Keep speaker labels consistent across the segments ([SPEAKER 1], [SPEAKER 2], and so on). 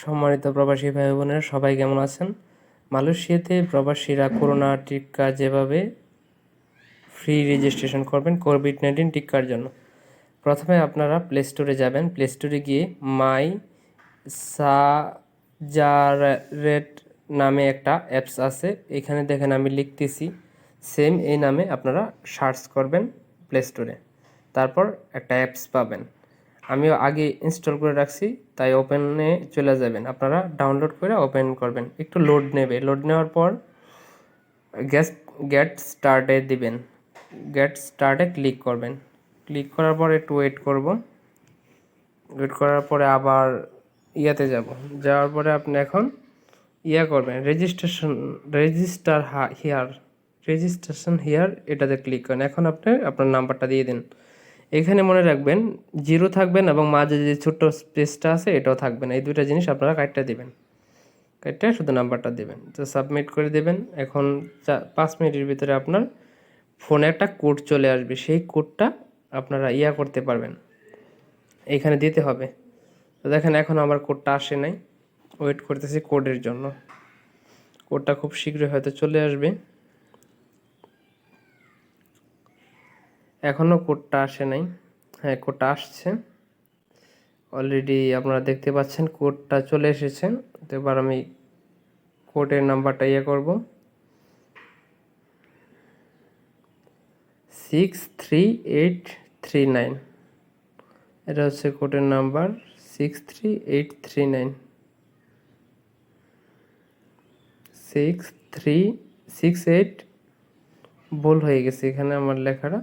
[SPEAKER 1] সম্মানিত প্রবাসী ভাই বোনেরা সবাই কেমন আছেন? মালয়েশিয়াতে প্রবাসীরা করোনা টিকা যেভাবে ফ্রি রেজিস্ট্রেশন করবেন কোভিড নাইন্টিন টিকার জন্য। প্রথমে আপনারা প্লে স্টোরে যাবেন। প্লে স্টোরে গিয়ে মাই সাজারেট নামে একটা অ্যাপস আছে। এখানে দেখেন আমি লিখতেছি সেম এই নামে আপনারা সার্চ করবেন প্লে স্টোরে তারপর একটা অ্যাপস পাবেন। আমিও আগে ইনস্টল করে রাখছি, তাই ওপেনে চলে যাবেন। আপনারা ডাউনলোড করে ওপেন করবেন। একটু লোড নেবে। লোড নেওয়ার পর গ্যাস গেট স্টার্টে দিবেন। গেট স্টার্টে ক্লিক করবেন। ক্লিক করার পর একটু ওয়েট করব। ওয়েট করার পরে আবার ইয়াতে যাব। যাওয়ার পরে আপনি এখন ইয়া করবেন। Registration register here registration here এটাতে ক্লিক করেন। এখন আপনি, আপনার নাম্বারটা দিয়ে দিন। এখানে মনে রাখবেন, জিরো থাকবেন এবং মাঝে যে ছোট্ট স্পেসটা আছে, এটাও থাকবেন এই দুইটা জিনিস আপনারা কাটটা দেবেন। কাটটা শুধু নাম্বারটা দেবেন। তো সাবমিট করে দেবেন। এখন পাঁচ মিনিটের ভিতরে আপনার ফোনে একটা কোড চলে আসবে। সেই কোডটা আপনারা ইয়া করতে পারবেন। এইখানে দিতে হবে। তো দেখেন, এখন আমার কোডটা আসে নাই। ওয়েট করতেছি কোডের জন্য। কোডটা খুব শীঘ্রই হয়তো চলে আসবে। এখনও কোডটা আসে নাই। হ্যাঁ কোডটা আসছে। অলরেডি আপনারা দেখতে পাচ্ছেন কোডটা চলে এসেছে। তো এবার আমি কোডের নাম্বারটা ইয়ে করব। Six three eight three nine এটা হচ্ছে কোডের number six three eight three nine six three six eight ভুল হয়ে গেছে এখানে আমার লেখাটা।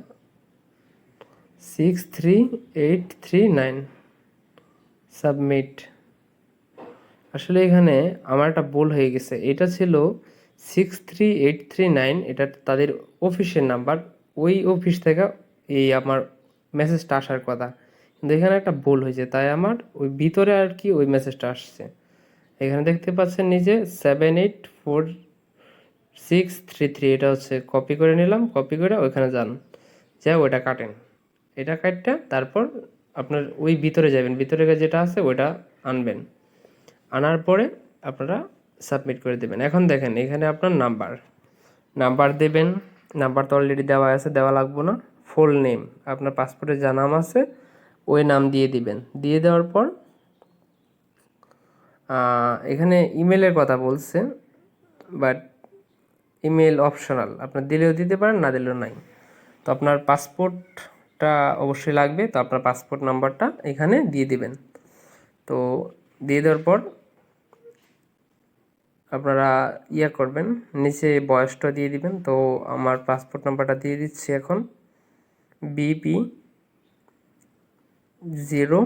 [SPEAKER 1] Six three eight three nine submit আসলে এখানে আমার একটা ভুল হয়ে গেছে। এটা ছিল six three eight three nine এটা তাদের অফিসের নাম্বার। ওই অফিস থেকে এই আমার মেসেজটা আসার কথা। কিন্তু এখানে একটা ভুল হয়েছে। তাই আমার ওই ভিতরে আর কি ওই মেসেজটা আসছে। এখানে দেখতে পাচ্ছেন নিচে seven eight four six three three এটা হচ্ছে কপি করে নিলাম। কপি করে ওইখানে যান। যা ওইটা কাটেন। এটা কাটটা, তারপর আপনার ওই ভিতরে যাবেন। ভিতরে যেটা আছে, ওইটা আনবেন। আনার পরে আপনারা সাবমিট করে দেবেন। এখন দেখেন, এখানে আপনার নাম্বার নাম্বার দেবেন। নাম্বার তো অলরেডি দেওয়া আছে, দেওয়া লাগবো না। ফুল নেম আপনার পাসপোর্টে যা নাম আছে, ওই নাম দিয়ে দিবেন। দিয়ে দেওয়ার পর এখানে ইমেলের কথা বলছে বাট ইমেল অপশনাল আপনার দিলেও দিতে পারেন, না দিলেও নাই। তো আপনার পাসপোর্টটা অবশ্যই লাগবে, তো আপনার পাসপোর্ট নাম্বারটা এখানে দিয়ে দিবেন। তো দিয়ে দেওয়ার পর আপনারা ইয়ে করবেন, নিচে বয়সটা দিয়ে দিবেন। তো আমার পাসপোর্ট নাম্বারটা দিয়ে দিচ্ছি এখন BP zero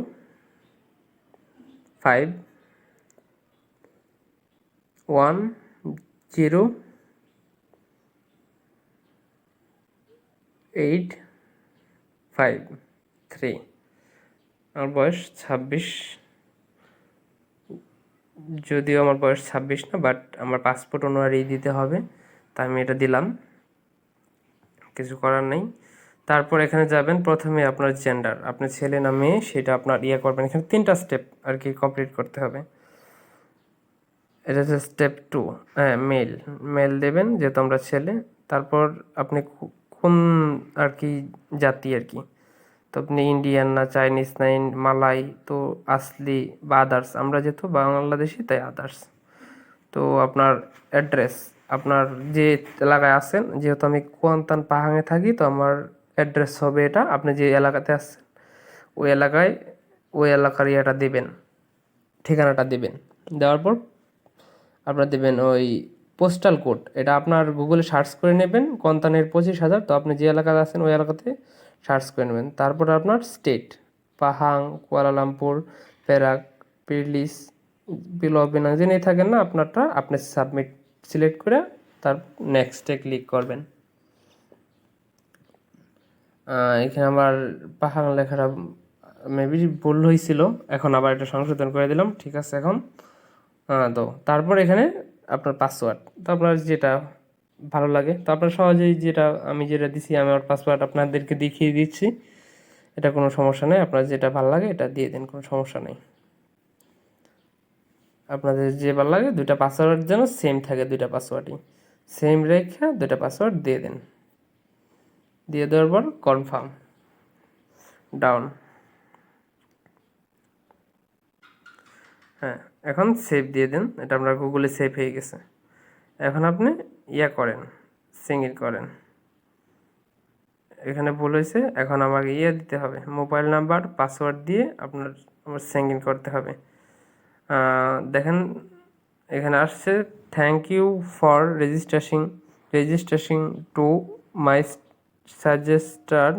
[SPEAKER 1] five one zero eight five three আমার বয়স ছাব্বিশ। যদিও আমার বয়স ছাব্বিশ না বাট আমার পাসপোর্ট অনুযায়ী দিতে হবে তাই আমি এটা দিলাম। কিছু করার নেই। তারপর এখানে যাবেন, প্রথমে আপনার জেন্ডার আপনি ছেলে না মেয়ে, সেটা আপনার ইয়ে করবেন। এখানে তিনটা স্টেপ আর কি কমপ্লিট করতে হবে। এটা হচ্ছে স্টেপ টু হ্যাঁ মেল মেল দেবেন, যেহেতু আমরা ছেলে। তারপর আপনি কোন আর কি জাতি আর কি তো আপনি ইন্ডিয়ান না চাইনিজ না মালাই, তো আসলি বা আদার্স আমরা যেহেতু বাংলাদেশি, তাই আদার্স তো আপনার অ্যাড্রেস আপনার যে এলাকায় আছেন, যেহেতু আমি কোয়ান্তান পাহাঙে থাকি, তো আমার অ্যাড্রেস হবে এটা, আপনি যে এলাকাতে আসছেন ওই এলাকায়, ওই এলাকার ইয়েটা দেবেন, ঠিকানাটা দেবেন। দেওয়ার পর আপনার দেবেন ওই পোস্টাল কোড এটা আপনার গুগলে সার্চ করে নেবেন কন্তানের পঁচিশ হাজার, তো আপনি যে এলাকাতে আছেন, ওই এলাকাতে সার্চ করে নেবেন। তারপর আপনার state Pahang Kuala Lumpur Perak Perlis বিলবিনা জেনেই থাকেন না, আপনারটা আপনি সাবমিট সিলেক্ট করে তার নেক্সটে ক্লিক করবেন। এখানে আমার পাহাং লেখাটা মেবি ভুল হয়েছিল, এখন আবার এটা সংশোধন করে দিলাম, ঠিক আছে এখন। হ্যাঁ তো তারপর এখানে আপনার পাসওয়ার্ড তো আপনার যেটা ভালো লাগে, তো আপনার সহজেই যেটা আমি যেটা দিছি, আমি আমার পাসওয়ার্ড আপনাদেরকে দেখিয়ে দিচ্ছি। এটা কোনো সমস্যা নেই, আপনার যেটা ভালো লাগে এটা দিয়ে দিন, কোনো সমস্যা নেই। আপনাদের যে ভালো লাগে দুইটা পাসওয়ার্ড যেন সেম থাকে দুইটা পাসওয়ার্ডই সেম রেখে দুইটা পাসওয়ার্ড দিয়ে দেন। দিয়ে দেওয়ার পর কনফার্ম ডাউন হ্যাঁ এখন সেভ দিয়ে দেন। এটা আপনার গুগলে সেভ হয়ে গেছে। এখন আপনি ইয়া করেন সিঙ্গিল করেন। এখানে ভুল হয়েছে, এখন আমাকে ইয়ে দিতে হবে। মোবাইল নাম্বার পাসওয়ার্ড দিয়ে আপনার, আমার সিঙ্গিন করতে হবে। দেখেন, এখানে আসছে thank you for registration registration to my সাজেস্টার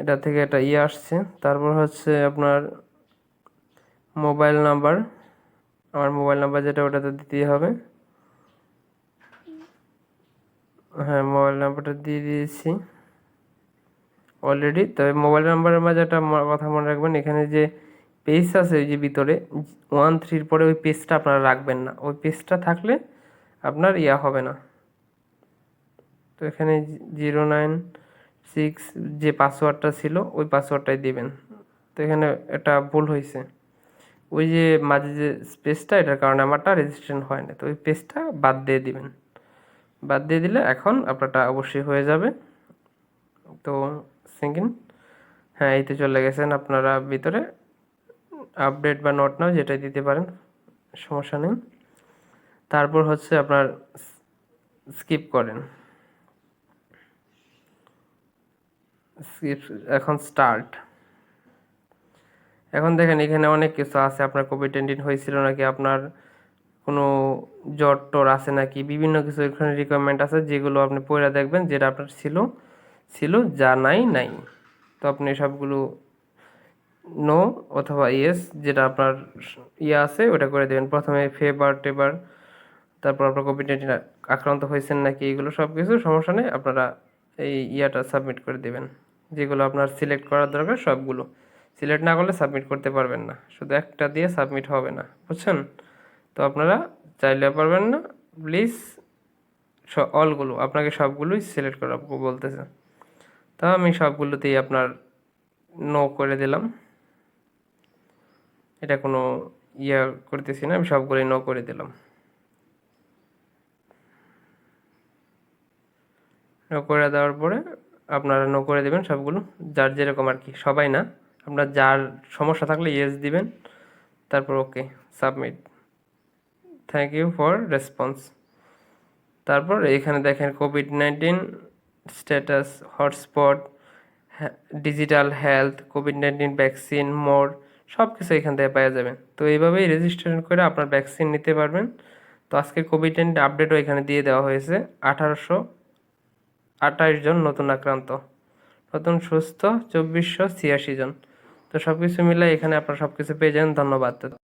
[SPEAKER 1] এটা থেকে একটা ইয়ে আসছে। তারপর হচ্ছে আপনার মোবাইল নাম্বার, আমার মোবাইল নাম্বার যেটা ওটাতে দিতেই হবে। হ্যাঁ মোবাইল নাম্বারটা দিয়ে দিয়েছি। অলরেডি তবে মোবাইল নাম্বারের মাঝে একটা কথা মনে রাখবেন, এখানে যে পেজ আছে ওই যে ভিতরে ওয়ান থ্রির পরে ওই পেজটা আপনারা রাখবেন না। ওই পেজটা থাকলে আপনার ইয়া হবে না। তো এখানে জিরো নাইন সিক্স যে পাসওয়ার্ডটা ছিল, ওই পাসওয়ার্ডটাই দিবেন। তো এখানে এটা ভুল হয়েছে ওই যে মাঝে যে স্পেসটা এটার কারণে আমারটা রেজিস্ট্রেশন হয় না। তো ওই পেজটা বাদ দিয়ে দিবেন। বাদ দিয়ে দিলে এখন আপনারটা অবশ্যই হয়ে যাবে। তো সিঙ্গিন হ্যাঁ এই তো চলে গেছেন আপনারা ভিতরে। আপডেট বা নোট নাও, যেটাই দিতে পারেন, সমস্যা নেই। তারপর হচ্ছে আপনার স্কিপ করেন। স্কিপ এখন স্টার্ট এখন দেখেন এখানে অনেক কিছু আছে। আপনার কোভিড নাইন্টিন হয়েছিল নাকি? আপনার কোনো জ্বর টর আছে নাকি? বিভিন্ন কিছু এখানে রিকোয়ারমেন্ট আছে যেগুলো আপনি পড়ে দেখবেন যেটা আপনার ছিল ছিল যা নাই নাই। তো আপনি সবগুলো নো অথবা ইয়েস যেটা আপনার ইয়ে আছে ওটা করে দেবেন। প্রথমে ফেবার টেবার তারপর আপনার কোভিড নাইন্টিন আক্রান্ত হয়েছেন নাকি এগুলো সব কিছু সমস্যা নেই। আপনারা এই ইয়াটা সাবমিট করে দেবেন। যেগুলো আপনার সিলেক্ট করার দরকার সবগুলো। সিলেক্ট না করলে সাবমিট করতে পারবেন না। শুধু একটা দিয়ে সাবমিট হবে না, বুঝছেন? তো আপনারা চাইলে পারবেন না, প্লিজ অলগুলো আপনাকে সবগুলোই সিলেক্ট করা বলতেছে। তো আমি সবগুলোতেই আপনার নো করে দিলাম। এটা কোনো ইয়া করতেছি না, আমি সবগুলোই নো করে দিলাম। নো করে দেওয়ার পরে আপনারা নো করে দেবেন সবগুলো, যার যেরকম আর কি, সবাই না। আপনার যার সমস্যা থাকলে ইয়েস দিবেন, তারপর okay submit thank you for response তারপর এখানে দেখেন covid nineteen status hotspot digital health covid nineteen vaccine more সব কিছু এখান থেকে পাওয়া যাবে তো এইভাবেই রেজিস্ট্রেশন করে আপনার ভ্যাকসিন নিতে পারবেন। তো আজকে কোভিড নাইন্টিন আপডেটও এখানে দিয়ে দেওয়া হয়েছে। আঠারোশো আঠাশ জন নতুন আক্রান্ত। নতুন সুস্থ চব্বিশশো ছিয়াশি জন। তো সব কিছু মিলে এখানে আপনারা সব কিছু পেয়ে যান ধন্যবাদ।